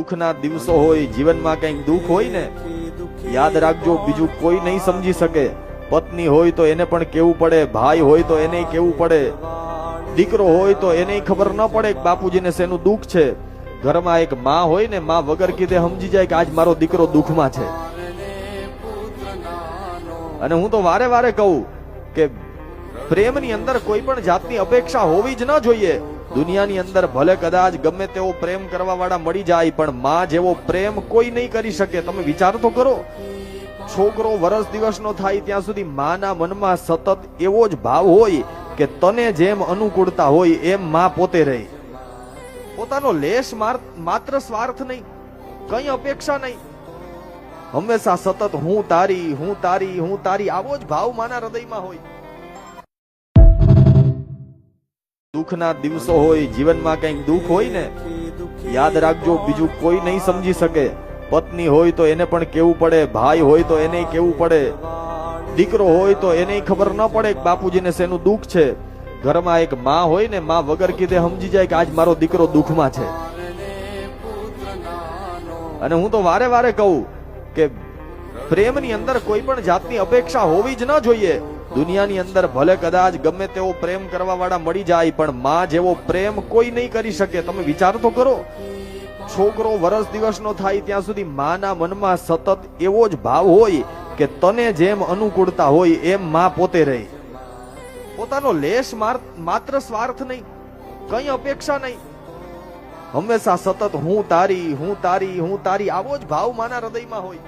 દુઃખના દિવસો હોય, જીવનમાં કંઈક દુઃખ હોય ને, યાદ રાખજો, બીજું કોઈ નહીં સમજી શકે. પત્ની હોય તો એને પણ કેવું પડે, ભાઈ હોય તો એને કેવું પડે. દીકરો હોય તો એને ખબર ન પડે કે બાપુજીને શેનું દુઃખ છે. ઘરમાં એક માં હોય ને, માં વગર કીધે સમજી જાય કે આજ મારો દીકરો દુઃખમાં છે. અને હું તો વારે વારે કહું કે પ્રેમની અંદર કોઈ પણ જાતની અપેક્ષા હોવી જ ન જોઈએ. દુનિયાની અંદર ભલે કદાચ ગમે તેવો પ્રેમ કરવા વાળા મળી જાય, પણ માં જેવો પ્રેમ કોઈ નહીં કરી શકે. તમે વિચાર તો કરો. છોકરો વરસ દિવસનો થાય ત્યાં સુધી માના મનમાં સતત એવો જ ભાવ હોય કે તને જેમ અનુકૂળતા હોય એમ માં પોતે રહે. પોતાનો લેશ માત્ર સ્વાર્થ નહીં, કઈ અપેક્ષા નહીં. હંમેશા સતત હું તારી હું તારી હું તારી આવો જ ભાવ માના હૃદયમાં હોય. દુઃખના દિવસો હોય, જીવનમાં કંઈક દુઃખ હોય ને, યાદ રાખજો, બીજું કોઈ નહીં સમજી શકે. પત્ની હોય તો એને પણ કેવું પડે, ભાઈ હોય તો એને કેવું પડે, દીકરો હોય તો એને ખબર ન પડે કે બાપુજીને શેનું દુઃખ છે. ઘરમાં એક માં હોય ને, માં વગર કીધે સમજી જાય કે આજ મારો દીકરો દુઃખમાં છે. અને હું તો વારે વારે કહું કે પ્રેમની અંદર કોઈ પણ જાતની અપેક્ષા હોવી જ ન જોઈએ. દુનિયાની અંદર ભલે કદાચ ગમે તેવો પ્રેમ કરવા વાળા મળી જાય, પણ માં જેવો પ્રેમ કોઈ નહીં કરી શકે. તમે વિચાર તો કરો. છોકરો વરસ દિવસનો થાય ત્યાં સુધી માના મનમાં સતત એવો જ ભાવ હોય કે તને જેમ અનુકૂળતા હોય એમ માં પોતે રહે. પોતાનો લેશ માત્ર સ્વાર્થ નહીં, કઈ અપેક્ષા નહીં. હંમેશા સતત હું તારી હું તારી હું તારી આવો જ ભાવ માના હૃદયમાં હોય.